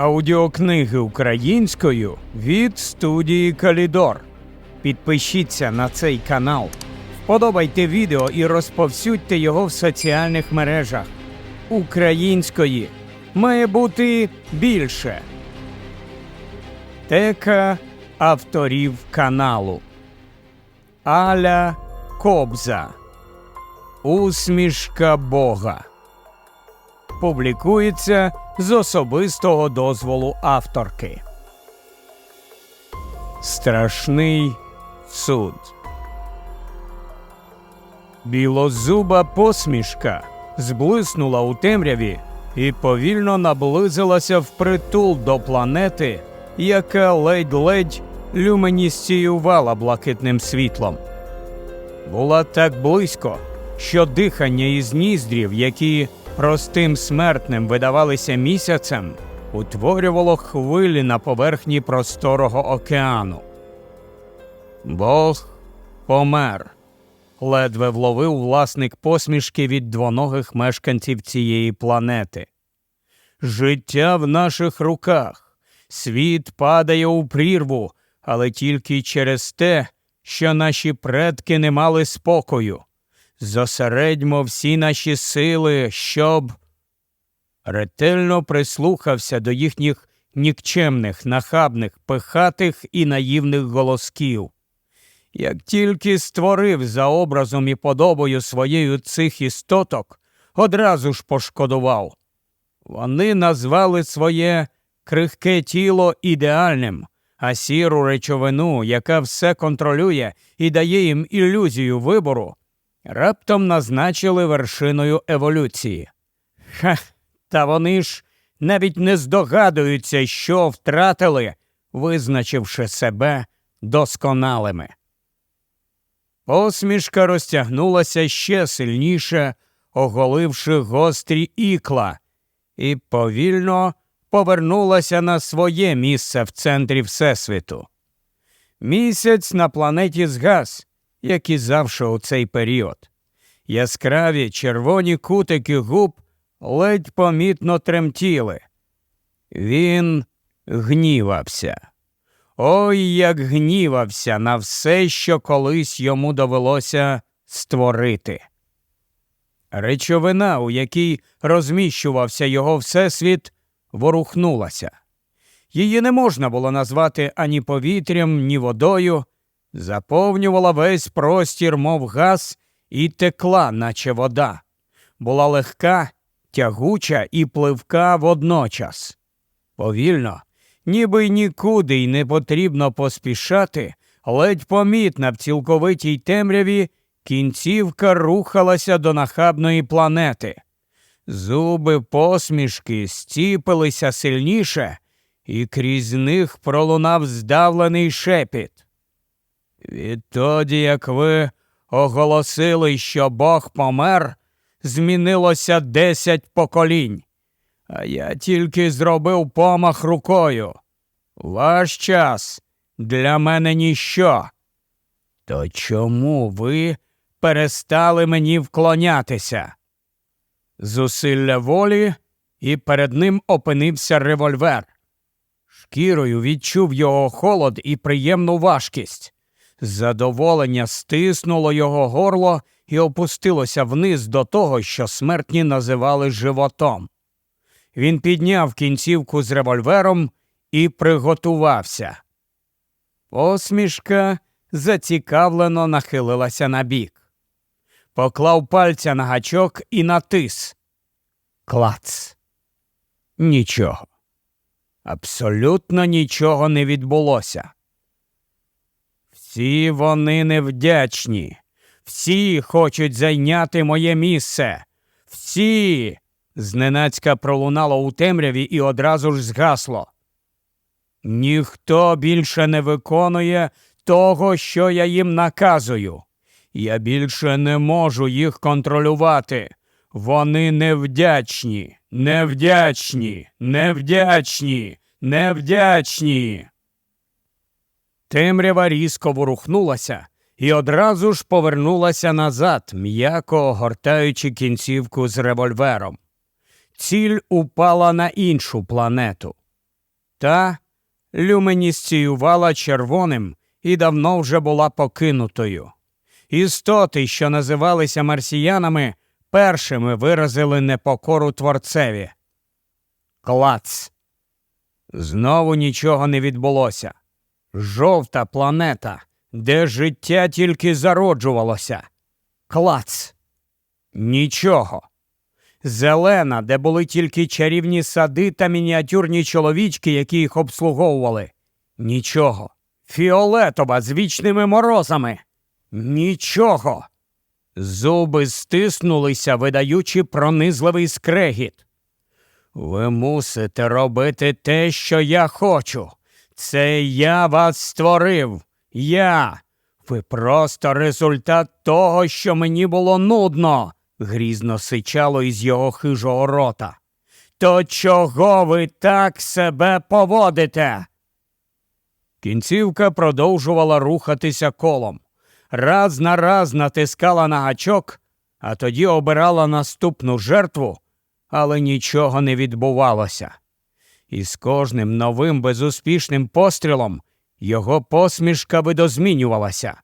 Аудіокниги українською від студії Калідор. Підпишіться на цей канал, вподобайте відео і розповсюдьте його в соціальних мережах. Української має бути більше. Тека авторів каналу Аля Кобза. Усмішка Бога. Публікується з особистого дозволу авторки. Страшний суд. Білозуба посмішка зблиснула у темряві і повільно наблизилася впритул до планети, яка ледь-ледь люмінісціювала блакитним світлом. Була так близько, що дихання із ніздрів, які простим смертним видавалися місяцем, утворювало хвилі на поверхні просторого океану. Бог помер. Ледве вловив власник посмішки від двоногих мешканців цієї планети. Життя в наших руках. Світ падає у прірву, але тільки через те, що наші предки не мали спокою. Зосередьмо всі наші сили, щоб. Ретельно прислухався до їхніх нікчемних, нахабних, пихатих і наївних голосків. Як тільки створив за образом і подобою своєю цих істоток, одразу ж пошкодував. Вони назвали своє крихке тіло ідеальним, а сіру речовину, яка все контролює і дає їм ілюзію вибору, раптом назначили вершиною еволюції. Ха, та вони ж навіть не здогадуються, що втратили, визначивши себе досконалими. Посмішка розтягнулася ще сильніше, оголивши гострі ікла, і повільно повернулася на своє місце в центрі Всесвіту. Місяць на планеті згас, як і завше у цей період. Яскраві червоні кутики губ ледь помітно тремтіли. Він гнівався. Ой, як гнівався на все, що колись йому довелося створити. Речовина, у якій розміщувався його всесвіт, ворухнулася. Її не можна було назвати ані повітрям, ні водою, заповнювала весь простір, мов газ, і текла, наче вода, була легка, тягуча і пливка водночас. Повільно, ніби й нікуди й не потрібно поспішати, ледь помітна в цілковитій темряві кінцівка рухалася до нахабної планети. Зуби посмішки стіпилися сильніше, і крізь них пролунав здавлений шепіт. Відтоді, як ви оголосили, що Бог помер, змінилося десять поколінь, а я тільки зробив помах рукою. Ваш час для мене ніщо. То чому ви перестали мені вклонятися? Зусилля волі, і перед ним опинився револьвер. Шкірою відчув його холод і приємну важкість. Задоволення стиснуло його горло і опустилося вниз до того, що смертні називали животом. Він підняв кінцівку з револьвером і приготувався. Посмішка зацікавлено нахилилася набік. Поклав пальця на гачок і натис. Клац. Нічого. Абсолютно нічого не відбулося. Всі вони невдячні, всі хочуть зайняти моє місце. Всі. зненацька пролунало у темряві і одразу ж згасло. Ніхто більше не виконує того, що я їм наказую. Я більше не можу їх контролювати. Вони невдячні, невдячні, невдячні, невдячні. Темрява різко ворухнулася і одразу ж повернулася назад, м'яко огортаючи кінцівку з револьвером. Ціль упала на іншу планету. Та люмінісціювала червоним і давно вже була покинутою. Істоти, що називалися марсіянами, першими виразили непокору творцеві. Клац. Знову нічого не відбулося. Жовта планета, де життя тільки зароджувалося. Клац. Нічого. Зелена, де були тільки чарівні сади та мініатюрні чоловічки, які їх обслуговували. Нічого. Фіолетова з вічними морозами. Нічого. Зуби стиснулися, видаючи пронизливий скрегіт. Ви мусите робити те, що я хочу. Це я вас створив. Я. Ви просто результат того, що мені було нудно, грізно сичало із його хижого рота. То чого ви так себе поводите? Кінцівка продовжувала рухатися колом. Раз на раз натискала на гачок, а тоді обирала наступну жертву, але нічого не відбувалося. І з кожним новим безуспішним пострілом його посмішка видозмінювалася.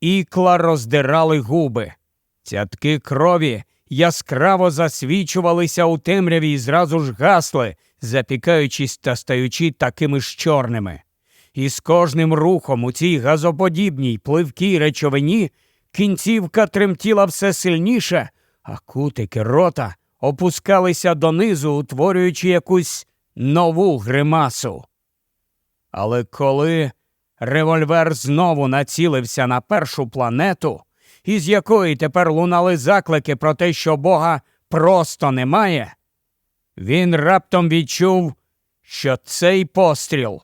Ікла роздирали губи. Цятки крові яскраво засвічувалися у темряві і зразу ж гасли, запікаючись та стаючи такими ж чорними. І з кожним рухом у цій газоподібній пливкій речовині кінцівка тремтіла все сильніше, а кутики рота опускалися донизу, утворюючи якусь нову гримасу. Але коли револьвер знову націлився на першу планету, із якої тепер лунали заклики про те, що Бога просто немає, він раптом відчув, що цей постріл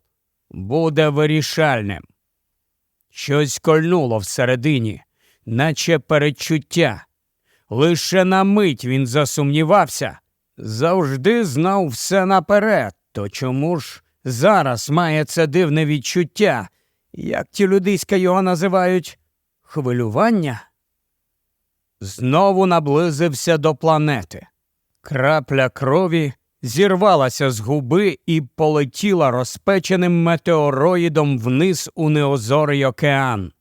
буде вирішальним. Щось кольнуло всередині, наче передчуття. Лише на мить він засумнівався, завжди знав все наперед, то чому ж зараз має це дивне відчуття, як ті людиська його називають хвилювання? Знову наблизився до планети. Крапля крові зірвалася з губи і полетіла розпеченим метеороїдом вниз у неозорий океан.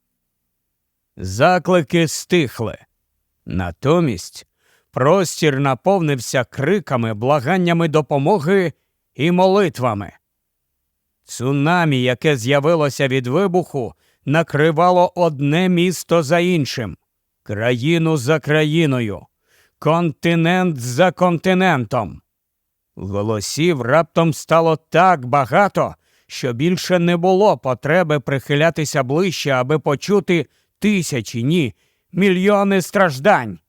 Заклики стихли. Натомість простір наповнився криками, благаннями допомоги і молитвами. Цунамі, яке з'явилося від вибуху, накривало одне місто за іншим, країну за країною, континент за континентом. Голосів раптом стало так багато, що більше не було потреби прихилятися ближче, аби почути тисячі, ні, мільйони страждань.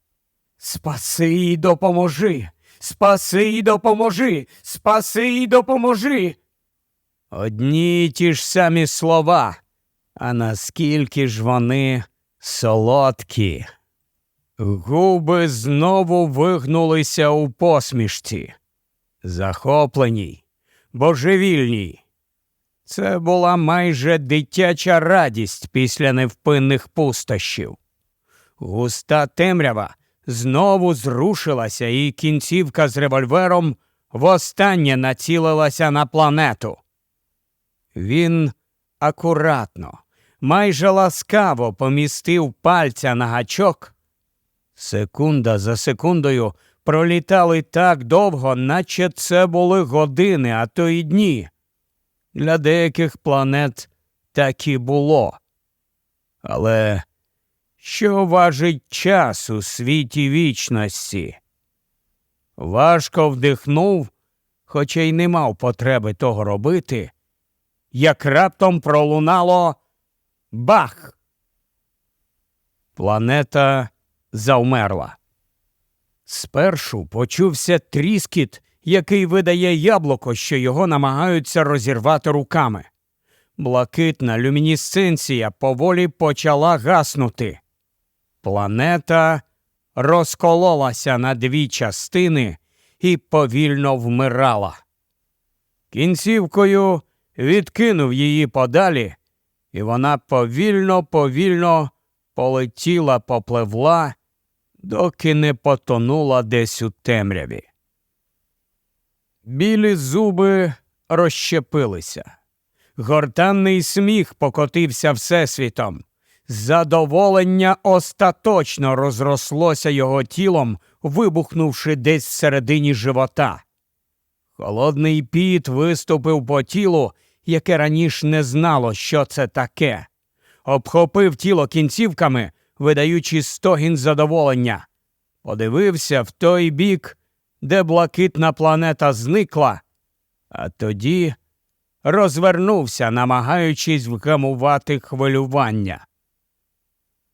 Спаси і допоможи, спаси і допоможи, спаси і допоможи. Одні й ті ж самі слова, а наскільки ж вони солодкі. Губи знову вигнулися у посмішці захопленій, божевільній. Це була майже дитяча радість після невпинних пустощів. Густа темрява знову зрушилася, і кінцівка з револьвером востаннє націлилася на планету. Він акуратно, майже ласкаво помістив пальця на гачок. Секунда за секундою пролітали так довго, наче це були години, а то й дні. Для деяких планет так і було. Але що важить час у світі вічності? Важко вдихнув, хоча й не мав потреби того робити, як раптом пролунало бах. Планета завмерла. Спершу почувся тріскіт, який видає яблуко, що його намагаються розірвати руками. Блакитна люмінісценція поволі почала гаснути. Планета розкололася на дві частини і повільно вмирала. Кінцівкою відкинув її подалі, і вона повільно, повільно полетіла, попливла доки не потонула десь у темряві. Білі зуби розщепилися. Гортанний сміх покотився всесвітом. Задоволення остаточно розрослося його тілом, вибухнувши десь всередині живота. Холодний піт виступив по тілу, яке раніше не знало, що це таке. Обхопив тіло кінцівками, видаючи стогін задоволення. Подивився в той бік, де блакитна планета зникла, а тоді розвернувся, намагаючись вгамувати хвилювання.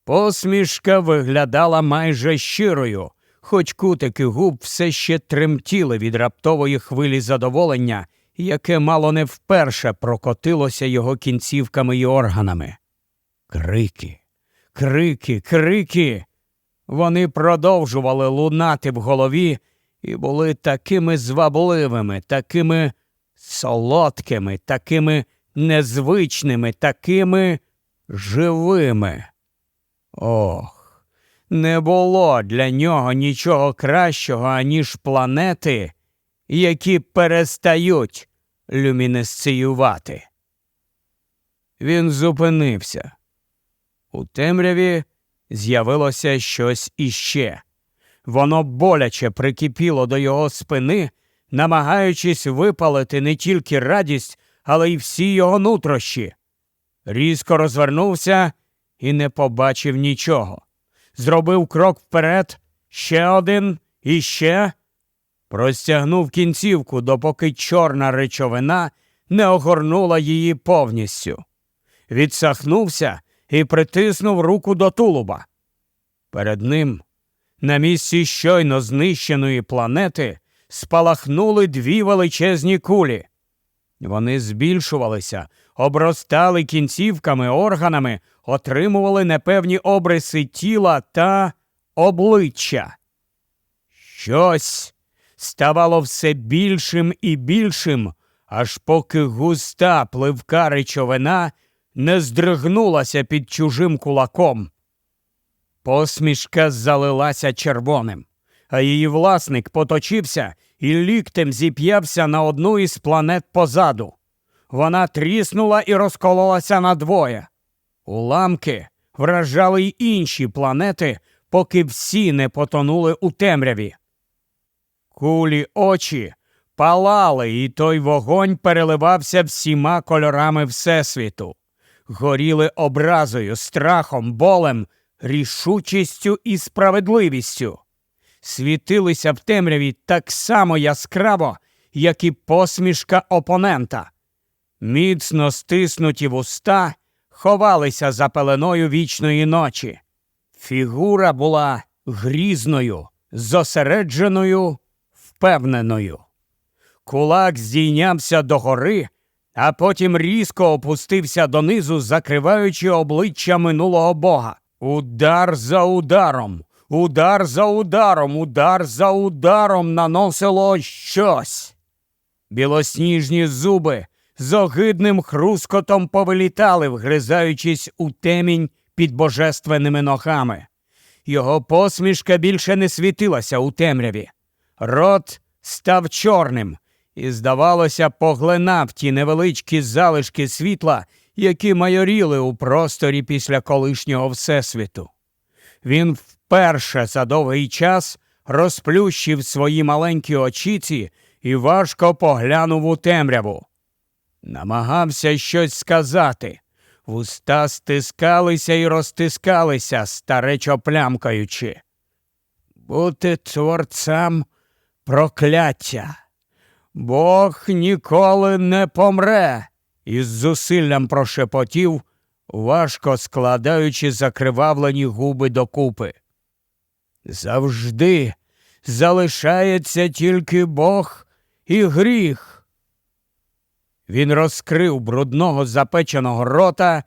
Посмішка виглядала майже щирою, хоч кутики губ все ще тремтіли від раптової хвилі задоволення, яке мало не вперше прокотилося його кінцівками й органами. Крики, крики, крики. Вони продовжували лунати в голові і були такими звабливими, такими солодкими, такими незвичними, такими живими. Ох, не було для нього нічого кращого, аніж планети, які перестають люмінесціювати. Він зупинився. У темряві з'явилося щось іще. Воно боляче прикипіло до його спини, намагаючись випалити не тільки радість, але й всі його нутрощі. Різко розвернувся і не побачив нічого. Зробив крок вперед, ще один і ще. Простягнув кінцівку, допоки чорна речовина не огорнула її повністю. Відсахнувся і притиснув руку до тулуба. Перед ним, на місці щойно знищеної планети, спалахнули дві величезні кулі. Вони збільшувалися, обростали кінцівками, органами, отримували непевні обриси тіла та обличчя. Щось ставало все більшим і більшим, аж поки густа пливка речовина не здригнулася під чужим кулаком. Посмішка залилася червоним, а її власник поточився і ліктем зіп'явся на одну із планет позаду. Вона тріснула і розкололася надвоє. Уламки вражали й інші планети, поки всі не потонули у темряві. Кулі очі палали, і той вогонь переливався всіма кольорами Всесвіту, горіли образою, страхом, болем, рішучістю і справедливістю. Світилися в темряві так само яскраво, як і посмішка опонента. Міцно стиснуті вуста ховалися за пеленою вічної ночі. Фігура була грізною, зосередженою, впевненою. Кулак здійнявся догори, а потім різко опустився донизу, закриваючи обличчя минулого бога. Удар за ударом, удар за ударом, удар за ударом наносило щось. Білосніжні зуби з огидним хрускотом повилітали, вгризаючись у темінь під божественними ногами. Його посмішка більше не світилася у темряві. Рот став чорним і, здавалося, поглинав ті невеличкі залишки світла, які майоріли у просторі після колишнього Всесвіту. Він вперше за довгий час розплющив свої маленькі очіці і важко поглянув у темряву. Намагався щось сказати. Вуста стискалися і розтискалися, старечо плямкаючи. Бути творцем прокляття. Бог ніколи не помре, із зусиллям прошепотів, важко складаючи закривавлені губи докупи. Завжди залишається тільки Бог і гріх. Він розкрив брудного запеченого рота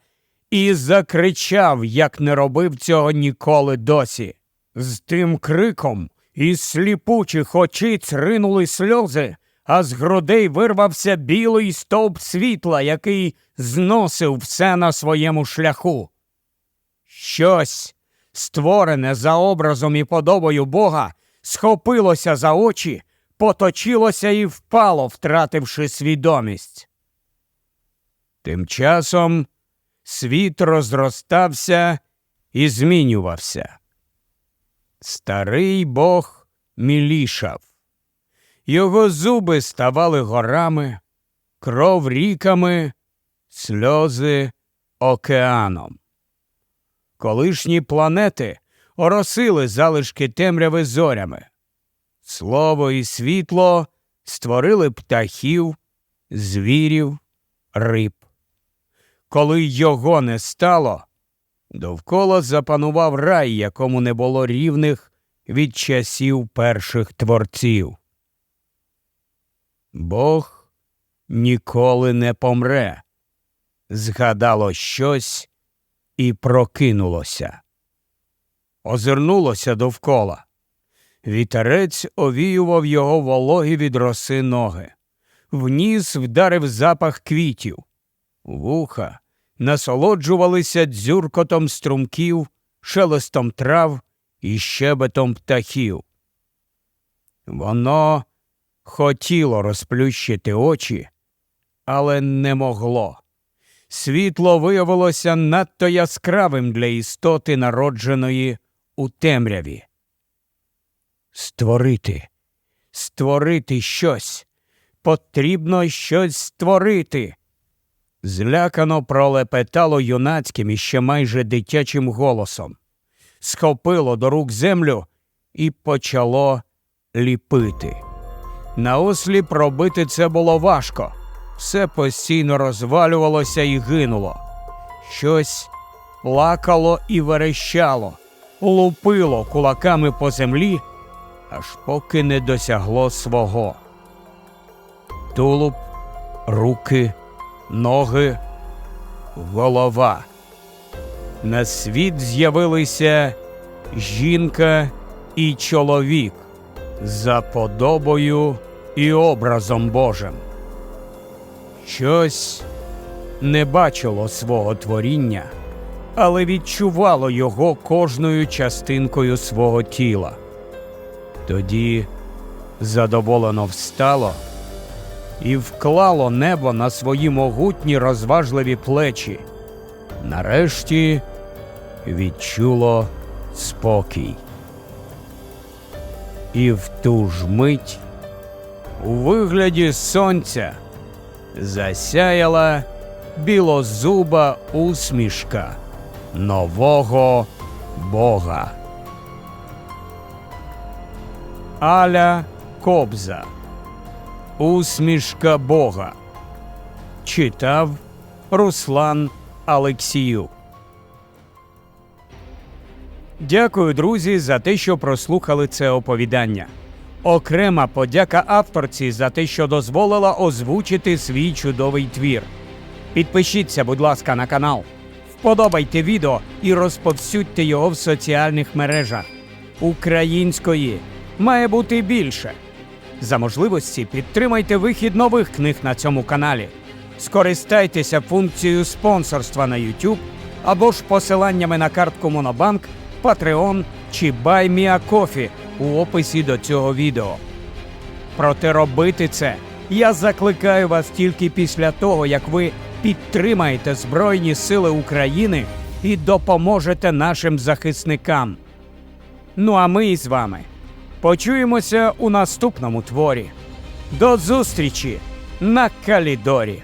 і закричав, як не робив цього ніколи досі. З тим криком із сліпучих очиць ринули сльози, а з грудей вирвався білий стовп світла, який зносив все на своєму шляху. Щось, створене за образом і подобою Бога, схопилося за очі, поточилося і впало, втративши свідомість. Тим часом світ розростався і змінювався. Старий Бог мілішав. Його зуби ставали горами, кров ріками, сльози океаном. Колишні планети оросили залишки темряви зорями. Слово і світло створили птахів, звірів, риб. Коли його не стало, довкола запанував рай, якому не було рівних від часів перших творців. Бог ніколи не помре. Згадало щось і прокинулося. Озирнулося довкола. Вітерець овіював його вологі від роси ноги. В ніс вдарив запах квітів. Вуха насолоджувалися дзюркотом струмків, шелестом трав і щебетом птахів. Воно хотіло розплющити очі, але не могло. Світло виявилося надто яскравим для істоти, народженої у темряві. Створити, створити щось. Потрібно щось створити. Злякано пролепетало юнацьким і ще майже дитячим голосом. Схопило до рук землю і почало ліпити. Наосліп робити це було важко. Все постійно розвалювалося і гинуло. Щось плакало і верещало, лупило кулаками по землі, аж поки не досягло свого. Тулуб, руки, ноги, голова. На світ з'явилися жінка і чоловік за подобою і образом Божим. Щось не бачило свого творіння, але відчувало його кожною частинкою свого тіла. Тоді задоволено встало і вклало небо на свої могутні розважливі плечі. Нарешті відчуло спокій. І в ту ж мить у вигляді сонця засяяла білозуба усмішка нового Бога. Аля Кобза. Усмішка Бога. Читав Руслан Алексіюк. Дякую, друзі, за те, що прослухали це оповідання. Окрема подяка авторці за те, що дозволила озвучити свій чудовий твір. Підпишіться, будь ласка, на канал, вподобайте відео і розповсюдьте його в соціальних мережах. Української має бути більше. За можливості підтримайте вихід нових книг на цьому каналі. Скористайтеся функцією спонсорства на YouTube або ж посиланнями на картку Монобанк, Patreon чи BuyMeACoffee у описі до цього відео. Проте робити це я закликаю вас тільки після того, як ви підтримаєте Збройні Сили України і допоможете нашим захисникам. Ну а ми з вами почуємося у наступному творі. До зустрічі на Калідорі!